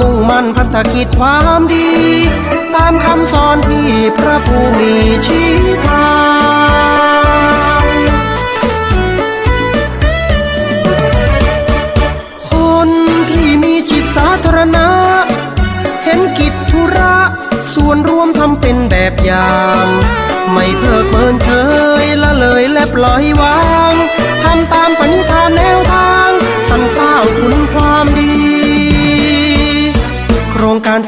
มุ่งมั่นพัฒกิจความดี ตามคำสอนที่พระผู้มีชี้ทางคนที่มีจิตสาธารณะ เห็นกิจธุระ ส่วนรวมทำเป็นแบบอย่าง ไม่เพิกเมินเฉยละเลยและปล่อยวาง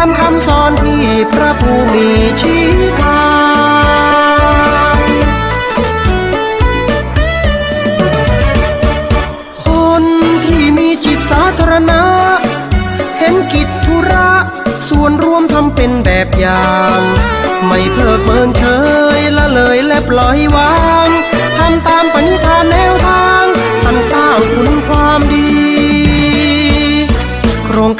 ามคำสอนที่พระผู้มีชี้ทางคนที่มีจิตสาธารณะ เห็นกิจธุระ ส่วนรวมทำเป็นแบบอย่าง ไม่เพิกเมินเฉยละเลยและปล่อยวาง ทำตามปณิธานแนว